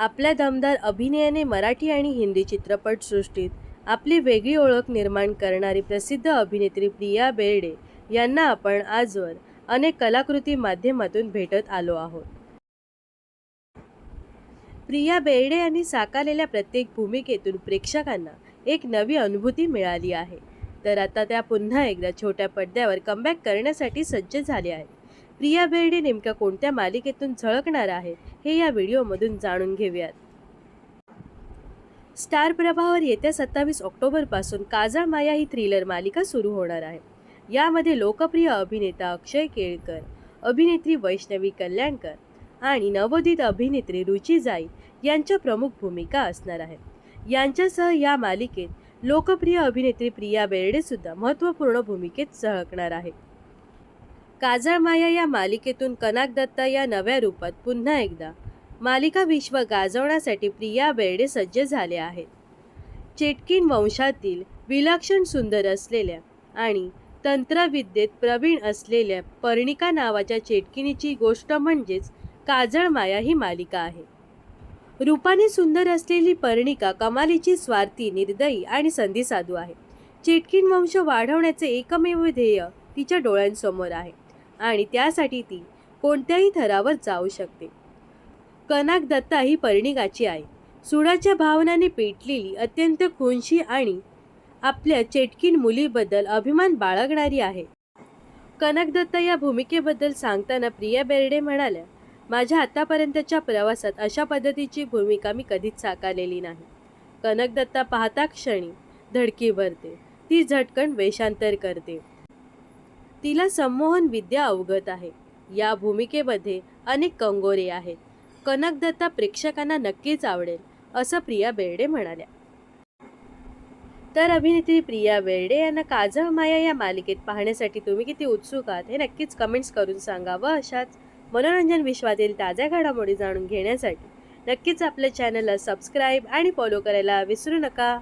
आपल्या दमदार अभिनयाने मराठी आणि हिंदी चित्रपटसृष्टीत आपली वेगळी ओळख निर्माण करणारी प्रसिद्ध अभिनेत्री प्रिया बेर्डे यांना आपण आजवर अनेक कलाकृती माध्यमातून भेटत आलो आहोत. प्रिया बेर्डे यांनी साकारलेल्या प्रत्येक भूमिकेतून प्रेक्षकांना एक नवी अनुभूती मिळाली आहे. तर आता त्या पुन्हा एकदा छोट्या पडद्यावर कमबॅक करण्यासाठी सज्ज झाल्या आहेत. प्रिया बेर्डे नेमक्या कोणत्या मालिकेतून झळकणार आहेत? हे या व्हिडिओमधून जाणून घेऊयात. स्टार प्रभावर येत्या सत्तावीस ऑक्टोबरपासून काजळ माया ही थ्रिलर मालिका सुरू होणार आहे. यामध्ये लोकप्रिय अभिनेता अक्षय केळकर अभिनेत्री वैष्णवी कल्याणकर आणि नवोदित अभिनेत्री रुची जाई यांच्या प्रमुख भूमिका असणार आहेत यांच्यासह या मालिकेत लोकप्रिय अभिनेत्री प्रिया बेर्डे सुद्धा महत्त्वपूर्ण भूमिकेत झळकणार आहे. काजळ माया या मालिकेतून कनाक दत्ता या नव्या रूपात पुन्हा एकदा मालिका विश्व गाजवण्यासाठी प्रिया बेर्डे सज्ज झाले आहेत. चेटकिन वंशातील विलक्षण सुंदर असलेल्या आणि तंत्रविद्येत प्रवीण असलेल्या पर्णिका नावाच्या चेटकिनीची गोष्ट म्हणजेच काजळ माया ही मालिका आहे. रूपाने सुंदर असलेली पर्णिका कमालीची स्वार्थी निर्दयी आणि संधी साधू आहे. चेटकिन वंश वाढवण्याचे एकमेव ध्येय तिच्या डोळ्यांसमोर आहे. आणि त्यासाठी ती कोणत्याही थरावर जाऊ शकते. कनाक दत्ता ही पर्णिकाची आहे सुडाच्या भावनाने पेटलेली अत्यंत खुनशी आणि आपल्या चेटकीन मुलीबद्दल अभिमान बाळगणारी आहे. कनक दत्ता या भूमिकेबद्दल सांगताना प्रिया बेर्डे म्हणाल्या माझ्या आतापर्यंतच्या प्रवासात अशा पद्धतीची भूमिका मी कधीच साकारलेली नाही. कनक दत्ता पाहता क्षणी धडकी भरते. ती झटकन वेषांतर करते. तिला संमोहन विद्या अवगत आहे. या भूमिकेमध्ये अनेक कंगोरे आहेत. कनकदत्ता प्रेक्षकांना नक्कीच आवडेल असं प्रिया बेर्डे म्हणाल्या. तर अभिनेत्री प्रिया बेर्डे यांना काजळ माया या मालिकेत पाहण्यासाठी तुम्ही किती उत्सुक आहात हे नक्कीच कमेंट्स करून सांगा व अशाच मनोरंजन विश्वातील ताज्या घडामोडी जाणून घेण्यासाठी. नक्कीच आपल्या चॅनलला सबस्क्राईब आणि फॉलो करायला विसरू नका.